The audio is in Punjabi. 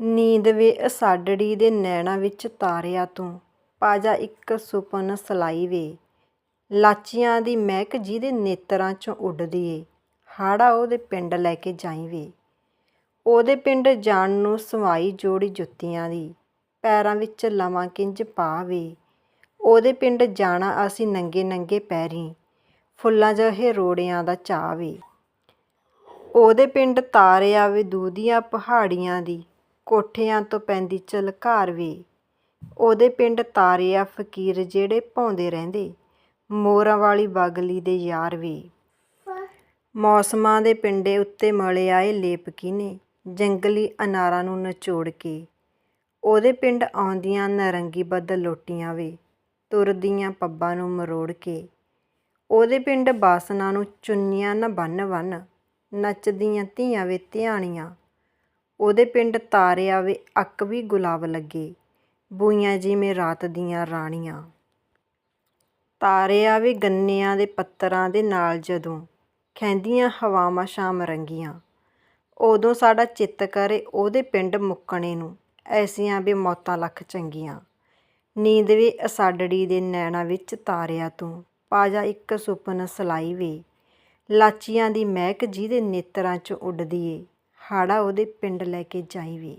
ਨੀਂਦ ਵੇ ਅਸਾਡੜੀ ਦੇ ਨੈਣਾਂ ਵਿੱਚ ਤਾਰਿਆ ਤੂੰ। ਪਾਜਾ ਇੱਕ ਸੁਪਨ ਸਲਾਈ ਵੇ। ਲਾਚੀਆਂ ਦੀ ਮਹਿਕ ਜਿਹਦੇ ਨੇਤਰਾਂ 'ਚੋਂ ਉੱਡਦੀ ਏ। ਹਾੜਾ ਉਹਦੇ ਪਿੰਡ ਲੈ ਕੇ ਜਾਈ ਵੇ। ਉਹਦੇ ਪਿੰਡ ਜਾਣ ਨੂੰ ਸਵਾਈ ਜੋੜੀ ਜੁੱਤੀਆਂ ਦੀ। ਪੈਰਾਂ ਵਿੱਚ ਲਵਾਂ ਕਿੰਜ ਪਾ ਵੇ। ਉਹਦੇ ਪਿੰਡ ਜਾਣਾ ਅਸੀਂ ਨੰਗੇ ਨੰਗੇ ਪੈਰੀ। ਫੁੱਲਾਂ ਜਿਹੇ ਰੋੜਿਆਂ ਦਾ ਚਾਅ ਵੇ। ਉਹਦੇ ਪਿੰਡ ਤਾਰਿਆ ਵੇ ਦੂਧੀਆਂ ਪਹਾੜੀਆਂ ਦੀ। ਕੋਠਿਆਂ ਤੋਂ ਪੈਂਦੀ ਝਲਕਾਰ ਵੇ। ਉਹਦੇ ਪਿੰਡ ਤਾਰਿਆ ਫਕੀਰ ਜਿਹੜੇ ਭੌਂਦੇ ਰਹਿੰਦੇ। ਮੋਰਾਂ ਵਾਲੀ ਬਗਲੀ ਦੇ ਯਾਰ ਵੇ। ਮੌਸਮਾਂ ਦੇ ਪਿੰਡੇ ਉੱਤੇ ਮਲੇ ਆਏ ਲੇਪ ਕੀਨੇ। ਜੰਗਲੀ ਅਨਾਰਾਂ ਨੂੰ ਨਚੋੜ ਕੇ। ਉਹਦੇ ਪਿੰਡ ਆਉਂਦੀਆਂ ਨਾਰੰਗੀ ਬੱਦਲ ਲੋਟੀਆਂ ਵੇ। ਤੁਰਦੀਆਂ ਪੱਬਾਂ ਨੂੰ ਮਰੋੜ ਕੇ। ਉਹਦੇ ਪਿੰਡ ਬਾਸਨਾ ਨੂੰ ਚੁੰਨੀਆਂ ਨਾ ਬੰਨ ਬੰਨ ਨੱਚਦੀਆਂ ਧੀਆਂ ਵੇ ਧਿਆਣੀਆਂ। ਉਹਦੇ ਪਿੰਡ ਤਾਰਿਆ ਵੇ ਅੱਕ ਵੀ ਗੁਲਾਬ ਲੱਗੇ। ਬੂਈਆਂ ਜਿਵੇਂ ਰਾਤ ਦੀਆਂ ਰਾਣੀਆਂ। ਤਾਰਿਆ ਵੇ ਗੰਨਿਆਂ ਦੇ ਪੱਤਰਾਂ ਦੇ ਨਾਲ ਜਦੋਂ ਖੈਂਦੀਆਂ ਹਵਾਵਾਂ ਸ਼ਾਮ ਰੰਗੀਆਂ ਉਦੋਂ ਸਾਡਾ ਚਿੱਤ ਕਰੇ ਉਹਦੇ ਪਿੰਡ ਮੁੱਕਣੇ ਨੂੰ, ਐਸੀਆਂ ਵੀ ਮੌਤਾਂ ਲੱਖ ਚੰਗੀਆਂ। ਨੀਂਦ ਵੇ ਅਸਾਡੜੀ ਦੇ ਨੈਣਾਂ ਵਿੱਚ ਤਾਰਿਆ ਤੂੰ, ਪਾਜਾ ਇੱਕ ਸੁਪਨ ਸਲਾਈ ਵੇ। ਲਾਚੀਆਂ ਦੀ ਮਹਿਕ ਜਿਹਦੇ ਨੇਤਰਾਂ 'ਚ ਉੱਡਦੀ ਏ। ਹਾੜਾ ਉਹਦੇ ਪਿੰਡ ਲੈ ਕੇ ਜਾਈ ਵੇ।